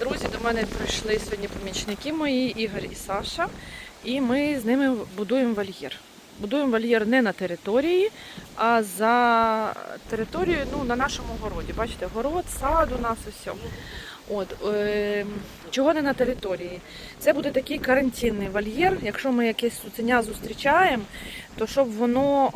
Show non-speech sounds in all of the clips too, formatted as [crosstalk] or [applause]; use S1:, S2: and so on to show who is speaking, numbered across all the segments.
S1: Друзі, до мене прийшли сьогодні помічники мої, Ігор і Саша, і ми з ними будуємо вольєр. Будуємо вольєр не на території, а за територією ну, на нашому городі. Бачите, город, сад у нас усе. От, е, чого не на території? Це буде такий карантинний вольєр. Якщо ми якесь цуценя зустрічаємо, то щоб воно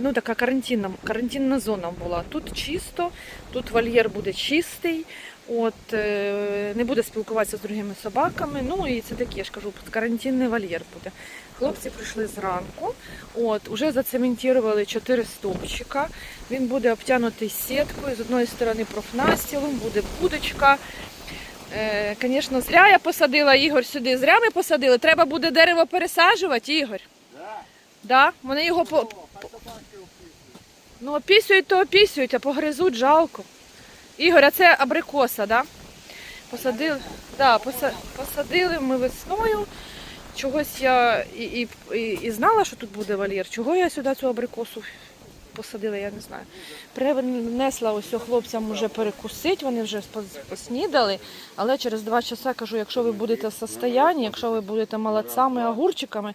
S1: ну, така карантинна, карантинна зона була. Тут чисто, тут вольєр буде чистий. От, е, не буде спілкуватися з другими собаками. Ну і це таке, я ж кажу, карантинний вольєр буде. Хлопці прийшли зранку, от, вже зацементували 4 стовпчика. Він буде обтянутий сіткою, з одної сторони профнастілом, буде будочка. Е, Звісно, зря я посадила Ігор сюди. Зря ми посадили. Треба буде дерево пересаджувати, Ігор. Да? Вони його по... Ну, опісюють, то опісюють, а погризуть жалко. Ігор, а це абрикоса, да? Посадили, да, посадили ми весною. Чогось я і, і, і, і знала, що тут буде вольєр. Чого я сюди цю абрикосу посадила, я не знаю. Принесла ось хлопцям вже перекусити, вони вже поснідали. Але через два часа кажу, якщо ви будете в состоянні, якщо ви будете молодцями, огурчиками,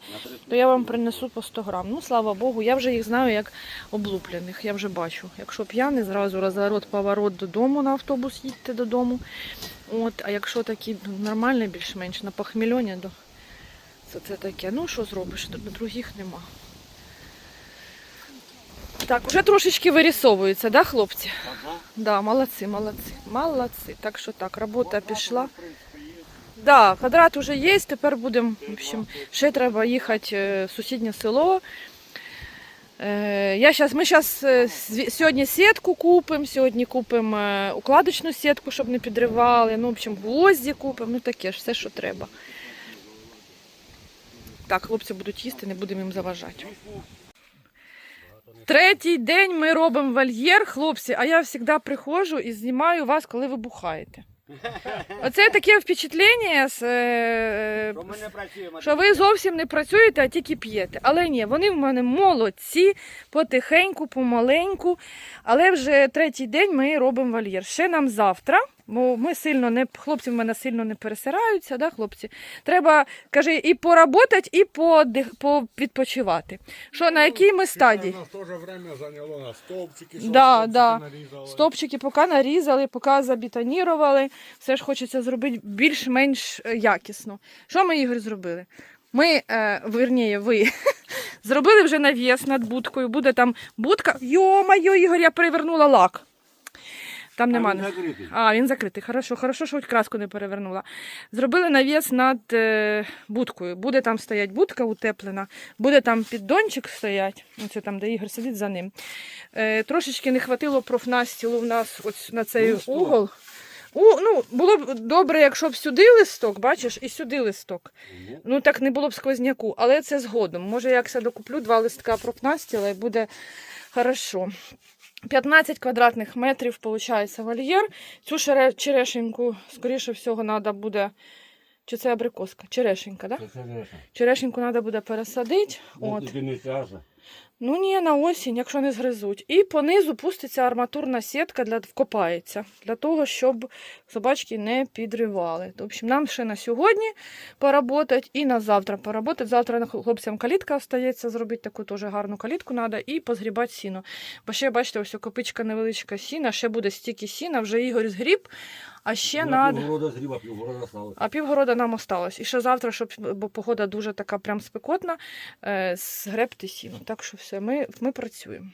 S1: то я вам принесу по 100 грам. Ну, слава Богу, я вже їх знаю як облуплених, я вже бачу. Якщо п'яний, зразу розворот, поворот додому на автобус їдьте додому. От, а якщо такі ну, нормальні, більш-менш на похмельоні, то це таке. Ну, що зробиш, других нема. Так, вже трошечки вирісовується, да, хлопці? Да, молодці, молодці, молодці. Так що так, робота пішла. Да, квадрат уже є, тепер будемо, в общем, ще треба їхати е, в сусіднє село. Е, Я щас, ми зараз сьогодні сітку купимо, сьогодні купимо е, укладочну сітку, щоб не підривали. Ну, в общем, гвозді купимо, ну таке ж, все, що треба. Так, хлопці будуть їсти, не будемо їм заважати. Третій день ми робимо вольєр, хлопці, а я завжди приходжу і знімаю вас, коли ви бухаєте. [laughs] Оце таке впечатлення, з, е,
S2: Що ми не працюємо.
S1: що ви зовсім не працюєте, а тільки п'єте. Але ні, вони в мене молодці, потихеньку, помаленьку. Але вже третій день ми робимо вольєр. Ще нам завтра, бо ми сильно не хлопці в мене сильно не пересираються, да, хлопці. Треба, каже, і поработати, і подих, відпочивати. Що на якій ми стадії?
S3: Нас теж время зайняло на стовпчики,
S1: Да,
S3: стовпчики
S1: да.
S3: нарізали.
S1: Стопчики поки нарізали, поки забетонірували. Все ж хочеться зробити більш-менш е, якісно. Що ми, Ігор, зробили? Ми, е, верніше, ви [laughs] зробили вже навіс над будкою. Буде там будка. Йо-моє, Ігор, я перевернула лак. Там нема.
S2: він закритий.
S1: А, він закритий. Хорошо, хорошо, що хоч краску не перевернула. Зробили навіс над е, будкою. Буде там стоять будка утеплена, буде там піддончик стоять, оце там, де Ігор сидить за ним. Е, трошечки не хватило профнастілу в нас ось на цей
S2: Ну,
S1: угол. У, ну, було б добре, якщо б сюди листок, бачиш, і сюди листок. Ну так не було б сквозняку, але це згодом. Може, я докуплю два листка профнастіла і буде хорошо. 15 квадратних метрів виходить вольєр. Цю черешеньку, скоріше всього, треба буде. Чи це абрикоска? Черешенька, так? Да? Черешеньку треба буде пересадити.
S2: Ну,
S1: От. Ну ні, на осінь, якщо не згризуть. І понизу пуститься арматурна сітка для вкопається, для того, щоб собачки не підривали. В общем, нам ще на сьогодні поработати і на завтра поработати. Завтра хлопцям калітка остається зробити таку теж гарну калітку треба і позгрібати сіно. Бо ще, бачите, ось копичка невеличка сіна, ще буде стільки сіна, вже Ігор згріб, а ще
S2: На півгорода зріба, півгорода стало.
S1: А півгорода нам осталось. І ще завтра, щоб бо погода дуже така прям спекотна, е, згребти сіно. Так що все, ми, ми працюємо.